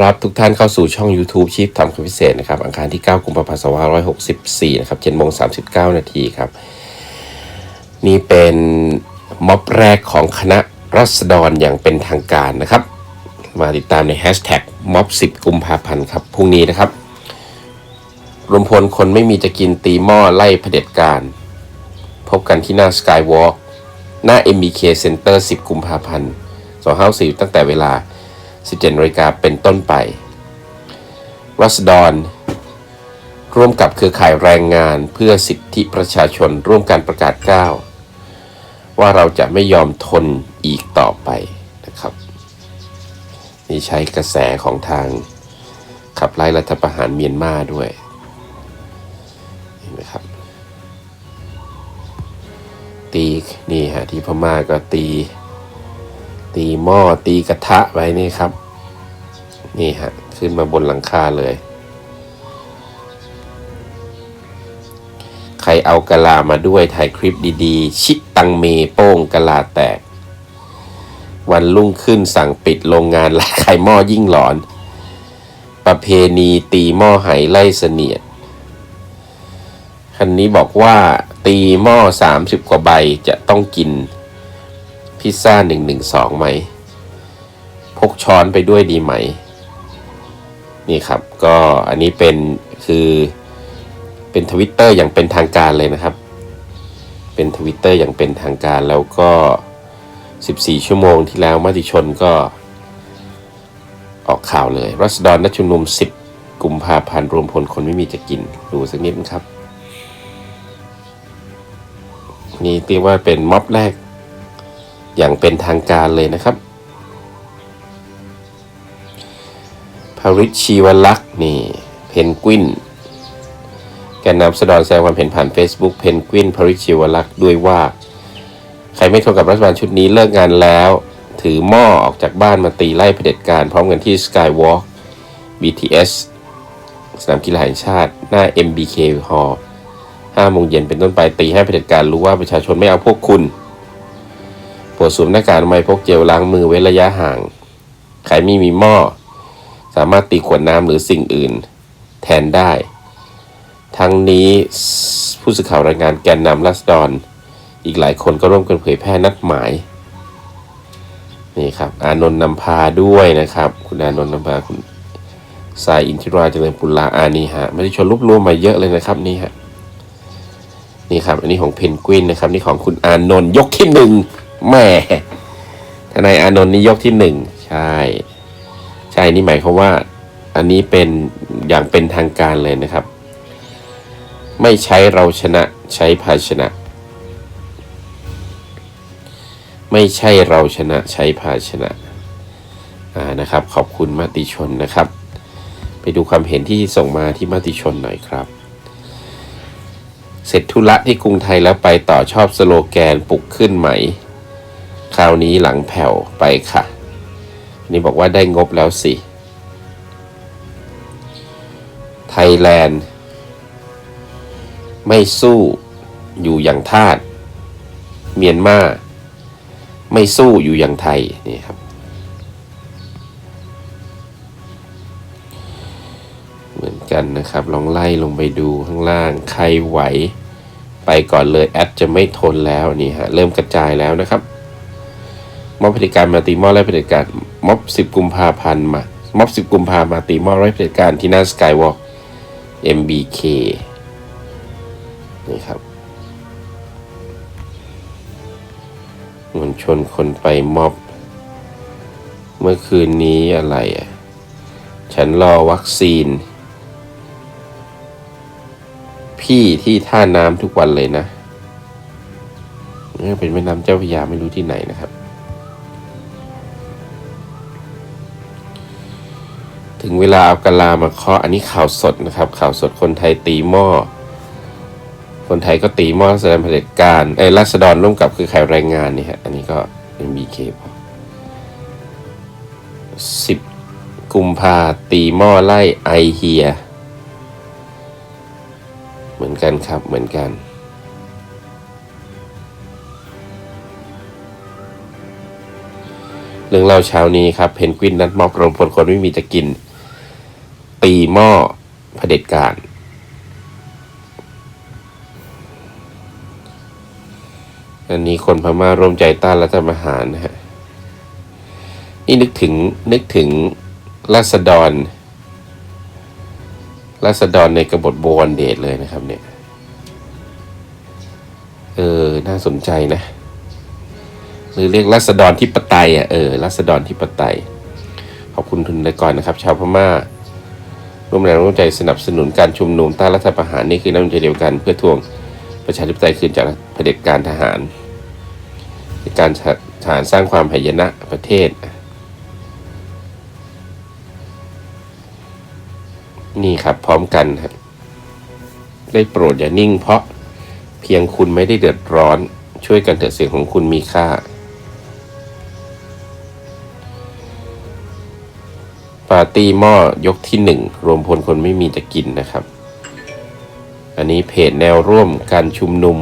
รับทุกท่านเข้าสู่ช่อง YouTube ชีพทำคำพิเศษนะครับ อังคารที่ 9 กุมภาพันธ์2564 นะครับ7โมง39 นาทีครับ นี่เป็นม็อบแรกของคณะรัษฎรอย่างเป็นทางการนะครับ มาติดตามในแฮชแท็กม็อบ 10 กุมภาพันธ์ครับ พรุ่งนี้นะครับ รวมพลคนไม่มีจะกินตีหม้อไล่เผด็จการ พบกันที่หน้า Skywalk หน้า MBK Center 10 กุมภาพันธ์2564ตั้งแต่เวลา 17นาฬิกาเป็นต้นไป รัษฎรร่วมกับเครือข่ายแรงงานเพื่อสิทธิประชาชนร่วมการประกาศก้าวว่าเราจะไม่ยอมทนอีกต่อไปนะครับนี่ใช้กระแสของทางขับไล่รัฐประหารเมียนมาด้วยเห็นไหมครับ ตีนี่ฮะที่พม่าก็ตี ตีหม้อตีกระทะไว้นี่ครับ นี่ฮะขึ้นมาบนหลังคาเลย ใครเอากะลามาด้วยถ่ายคลิปดีๆ ชิตังเมโป้งกะลาแตก วันรุ่งขึ้นสั่งปิดโรงงานและขายหม้อยิ่งหลอน ประเพณีตีหม้อไหไล่เสนียดคันนี้บอกว่าตีหม้อสามสิบกว่าใบจะต้องกิน พิซซ่าหนึ่งหนึ่งสองไหม พกช้อนไปด้วยดีไหม นี่ครับ ก็อันนี้เป็นคือเป็นทวิตเตอร์อย่างเป็นทางการเลยนะครับ เป็นทวิตเตอร์อย่างเป็นทางการแล้วก็ 14 ชั่วโมงที่แล้วมติชนก็ออกข่าวเลย รัศดรนัดชุมนุม 10 กุมภาพันธ์รวมพลคนไม่มีจะกิน ดูสักนิดนะครับ นี่เรียกว่าเป็นม็อบแรก อย่างเป็นทางการเลยนะครับพาริชชีวลักษ์นี่ เพนกวินแกนนำสดอนแสดงความเห็นผ่าน Facebook เพนกวินพาริชชีวลักษ์ด้วยว่า ใครไม่ทนกับรัฐบาลชุดนี้เลิกงานแล้ว ถือหม้อออกจากบ้านมาตีไล่เผด็จการพร้อมกันที่ Skywalk BTS สนามกีฬาแห่งชาติหน้า MBK Hall 5โมงเย็นเป็นต้นไปตีให้เผด็จการรู้ว่าประชาชนไม่เอาพวกคุณ โปรดสวมหน้ากากอนามัยพกเจลล้างมือเว้นระยะห่าง ใครไม่มีหม้อ สามารถตีขวดน้ำหรือสิ่งอื่น แทนได้ ทั้งนี้ผู้สื่อข่าวรายงานแกนนำรัศดรอีกหลายคนก็ร่วมกันเผยแพร่นัดหมาย นี่ครับ อานนท์นำพาด้วยนะครับ คุณอานนท์นำพาคุณสายอินทิราเจริญปุลาอานี่ฮะไม่ได้ชวนรวบรวมมาเยอะเลยนะครับนี่ฮะนี่ครับ อันนี้ของเพนกวินนะครับ นี่ของคุณอานนท์ยกที่หนึ่ง แม่ทนายอานนท์นี่ยกที่หนึ่งใช่ ใช่นี่หมายความว่า อันนี้เป็นอย่างเป็นทางการเลยนะครับ ไม่ใช้เราชนะใช้ภาชนะ ไม่ใช่เราชนะใช้ภาชนะอ่านะครับ ขอบคุณมติชนนะครับ ไปดูความเห็นที่ส่งมาที่มติชนหน่อยครับเสร็จธุระที่กรุงไทยแล้วไปต่อชอบสโลแกนปลุกขึ้นไหม คราวนี้หลังแผ่วไปค่ะ นี่บอกว่าได้งบแล้วสิ ไทยแลนด์ ไม่สู้อยู่อย่างทาสเมียนมาไม่สู้อยู่อย่างไทยนี่ครับเหมือนกันนะครับ ลองไล่ลงไปดูข้างล่าง ใครไหว ไปก่อนเลยแอดจะไม่ทนแล้วนี่ฮะ เริ่มกระจายแล้วนะครับ ม็อบเผด็จการมาตีม้อไล่เผด็จการม็อบสิบกุมภาพันธ์มาม็อบสิบกุมภามาตีม้อไล่เผด็จการที่หน้าสกายวอล์ก MBK นี่ครับมวลชนคนไปม็อบ เมื่อคืนนี้อะไรอะ ฉันรอวัคซีน พี่ที่ท่าน้ำทุกวันเลยนะเป็นแม่น้ำเจ้าพระยาไม่รู้ที่ไหนนะครับ ถึงเวลาเอากะลามาเคาะอันนี้ข่าวสดนะครับ ข่าวสดคนไทยตีหม้อ คนไทยก็ตีหม้อแสดงเผด็จการไอ้รัษฎรร่วมกับคือข่ายแรงงานนี่ฮะอันนี้ก็เป็น BK สิบกุมภาตีหม้อไล่ไอเฮีย เหมือนกันครับเหมือนกันเรื่องเล่าเช้านี้ครับเพนกวินนัดมอบรวมพลคนไม่มีจะกิน ตีหม้อเผด็จการ อันนี้คนพม่าร่วมใจต้านรัฐประหารนะฮะ นี่นึกถึงนึกถึงรัษฎรรัษฎรในกบฏโบวันเดตเลยนะครับเนี่ย เออ น่าสนใจนะ หรือเรียกรัษฎรที่ปไตยอะ เออรัษฎรที่ปไตย ขอบคุณทุนรายก่อนนะครับ ชาวพม่า ร่วมแรงร่วมใจสนับสนุนการชุมนุมต้านรัฐประหารนี่คือน้ำใจเดียวกัน เพื่อทวงประชาธิปไตยคืนจากเผด็จการทหาร การทหารสร้างความหายนะประเทศ นี่ครับพร้อมกันครับได้โปรดอย่านิ่งเพราะเพียงคุณไม่ได้เดือดร้อน ช่วยกันเถอะเสียงของคุณมีค่า ปาร์ตี้หม้อยกที่หนึ่งรวมพลคนไม่มีจะกินนะครับ อันนี้เพจแนวร่วมการชุมนุม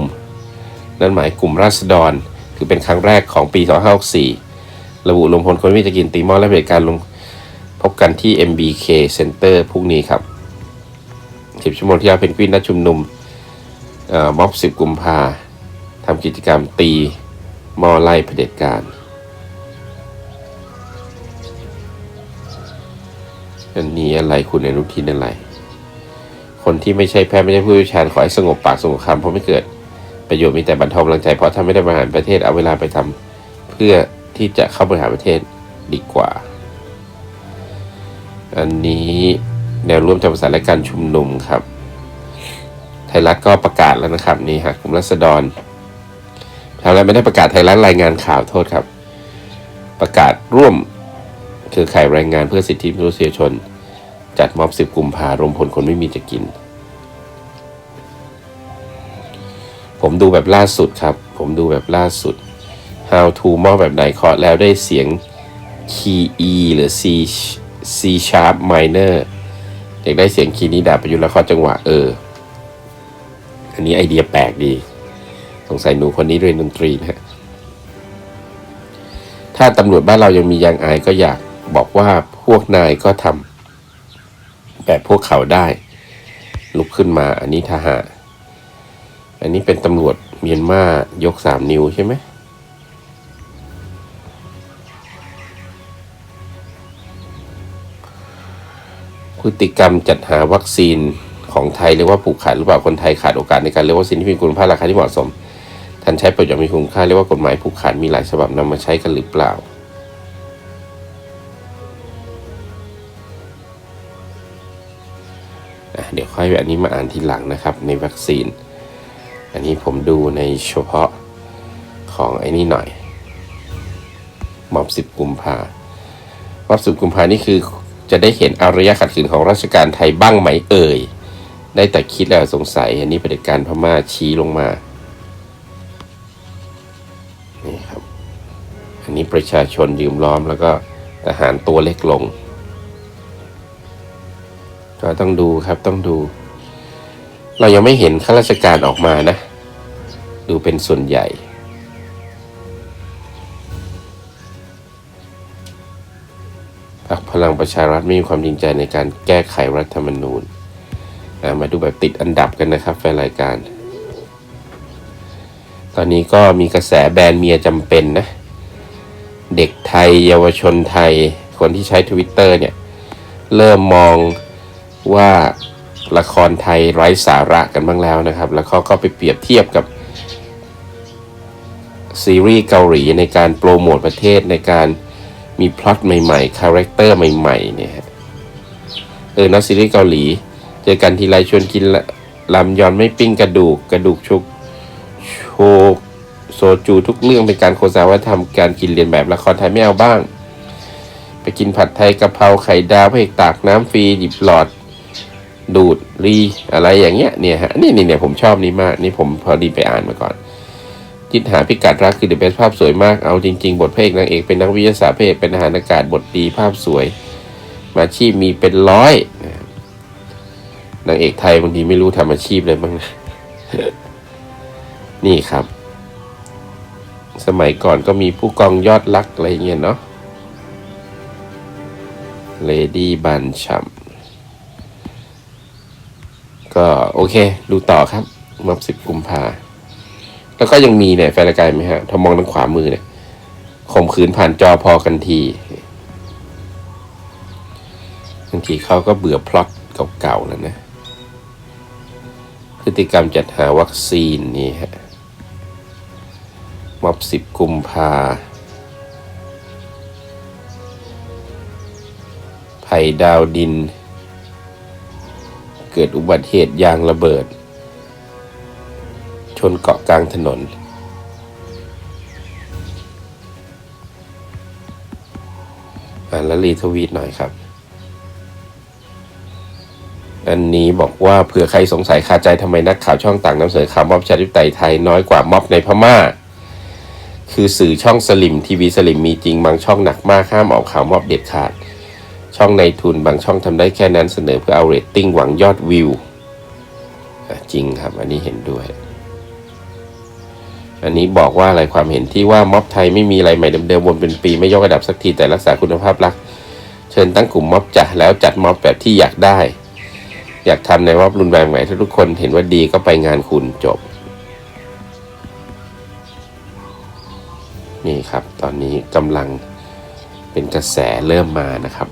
นั่นหมายกลุ่มราษฎร คือเป็นครั้งแรกของปี 2564 ระบุรวมพลคนไม่มีจะกินตีหม้อและเหตุการณ์ลงพบกันที่ MBK Center พรุ่งนี้ครับ10ชั่วโมงที่แล้วเพนกวินนัดชุมนุมอ่อม็อบ 10 กุมภาทำกิจกรรมตีมอไล่เผด็จการ อันนี้อะไรคุณอนุทินอะไร คนที่ไม่ใช่แพทย์ไม่ใช่ผู้เชี่ยวชาญขอให้สงบปากสงบคำเพราะไม่เกิดประโยชน์มีแต่บรรทากำลังใจเพราะถ้าไม่ได้บริหารประเทศเอาเวลาไปทำเพื่อที่จะเข้าบริหารประเทศดีกว่า อันนี้แนวร่วมธรรมศาสตร์และการชุมนุมครับ ไทยรัฐก็ประกาศแล้วนะครับนี่ฮะกลุ่มรัษฎรทางเรไม่ได้ประกาศไทยรัฐรายงานข่าวโทษครับ ประกาศร่วม เครือข่ายแรงงานเพื่อสิทธิมนุษยชน จัดม็อบสิบกุมภารวมพลคนไม่มีจะกิน ผมดูแบบล่าสุดครับ ผมดูแบบล่าสุด how to มอบแบบไหนเคาะแล้วได้เสียง key E หรือ C C sharp minor อยากได้เสียงคีย์นี้ดาบประยุทธ์แล้วเคาะจังหวะเออ อันนี้ไอเดียแปลกดี สงสัยหนูคนนี้เรียนดนตรีนะฮะถ้าตำรวจบ้านเรายังมียางอายก็อยาก บอกว่าพวกนายก็ทำแบบพวกเขาได้ ลุกขึ้นมาอันนี้ทหาร อันนี้เป็นตำรวจเมียนมายกสามนิ้วใช่ไหมพฤติกรรมจัดหาวัคซีนของไทยเรียกว่าผูกขาดหรือเปล่าคนไทยขาดโอกาสในการเลือกวัคซีนที่มีคุณภาพราคาที่เหมาะสมท่านใช้ประโยชน์มีคุณค่าเรียกว่ากฎหมายผูกขาดมีหลายฉบับนำมาใช้กันหรือเปล่า อันนี้มาอ่านทีหลังนะครับในวัคซีน อันนี้ผมดูในเฉพาะของไอ้นี่หน่อยมอบสิบกุมภามอบสิบกุมภานี่คือจะได้เห็นอารยะขัดขืนของราชการไทยบ้างไหมเอ่ย ได้แต่คิดแล้วสงสัย อันนี้เด็จการพม่าชี้ลงมา นี่ครับ อันนี้ประชาชนยืมล้อมแล้วก็ทหารตัวเล็กลง ก็ต้องดูครับต้องดู เรายังไม่เห็นข้าราชการออกมานะ ดูเป็นส่วนใหญ่พรรคพลังประชารัฐไม่มีความจริงใจในการแก้ไขรัฐธรรมนูญมาดูแบบติดอันดับกันนะครับแฟนรายการ ตอนนี้ก็มีกระแสแบนเมียจำเป็นนะ เด็กไทย เยาวชนไทย คนที่ใช้ทวิตเตอร์เนี่ย เริ่มมองว่า ละครไทยไร้สาระกันบ้างแล้วนะครับ แล้วเขาก็ไปเปรียบเทียบกับซีรีส์เกาหลีในการโปรโมทประเทศในการมีพล็อตใหม่ๆ คาแรคเตอร์ใหม่ๆ เนี่ยเออนักซีรีส์เกาหลี เจอกันทีไรชวนกินละลำยอนไม่ปิ้งกระดูกกระดูกชุกโชกโซจูทุกเรื่องเป็นการโฆษณาว่าทำการกินเรียนแบบละครไทยไม่เอาบ้าง ไปกินผัดไทยกะเพราไข่ดาวพระเอกตากน้ำฟรีหยิบหลอด ดูดรีอะไรอย่างเงี้ยเนี่ยฮะนี่นี่เนี่ยผมชอบนี้มาก นี่ผมพอดีไปอ่านมาก่อน จิตหาพิกัดรักคือเดอะเบสภาพสวยมากเอาจริง ๆ บทพระเอกนางเอกเป็นนักวิทยาศาสตร์พระเอกเป็นทหารอากาศบทดีภาพสวย มาอาชีพมีเป็นร้อยนางเอกไทยบางทีไม่รู้ทำอาชีพเลยบ้างนะนี่ครับ สมัยก่อนก็มีผู้กองยอดรักอะไรเงี้ยเนาะเลดี้บันชัม ก็โอเค ดูต่อครับม็อบสิบกุมภาแล้วก็ยังมีเนี่ยแฟนรายการไหมฮะถ้ามองทางขวามือเนี่ยข่มขืนผ่านจอพอกันทีบางทีเขาก็เบื่อพล็อตเก่าๆแล้วนะพฤติกรรมจัดหาวัคซีนนี่ฮะม็อบสิบกุมภาภัยดาวดิน เกิดอุบัติเหตุยางระเบิด ชนเกาะกลางถนน อ่านแล้วรีทวีตหน่อยครับ อันนี้บอกว่าเผื่อใครสงสัยคาใจทำไมนักข่าวช่องต่างนำเสนอข่าวม็อบชาธิปไตยไทยน้อยกว่าม็อบในพม่าคือสื่อช่องสลิมทีวีสลิมมีจริงบางช่องหนักมากห้ามออกข่าวม็อบเด็ดขาด ช่องในทุนบางช่องทำได้แค่นั้นเสนอเพื่อเอาเรตติ้งหวังยอดวิวจริงครับ อันนี้เห็นด้วย อันนี้บอกว่าอะไรความเห็นที่ว่าม็อบไทยไม่มีอะไรใหม่เดิมๆวนเป็นปีไม่ยกระดับสักทีแต่รักษาคุณภาพลักษณ์เชิญตั้งกลุ่มม็อบจัดแล้วจัดม็อบแบบที่อยากได้ อยากทำในม็อบรุนแรงใหม่ถ้าทุกคนเห็นว่าดีก็ไปงานคุณจบ นี่ครับ ตอนนี้กำลังเป็นกระแสเริ่มมานะครับ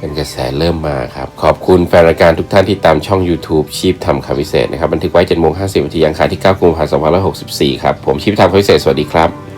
เป็นกระแสเริ่มมาครับ ขอบคุณแฟนรายการทุกท่านที่ตามช่อง YouTube ชีพทำคำพิเศษนะครับ บันทึกไว้7โมงห้าสิบนาทียังคาที่9กุมภาพันธ์2564ครับ ผมชีพทำคำพิเศษ สวัสดีครับ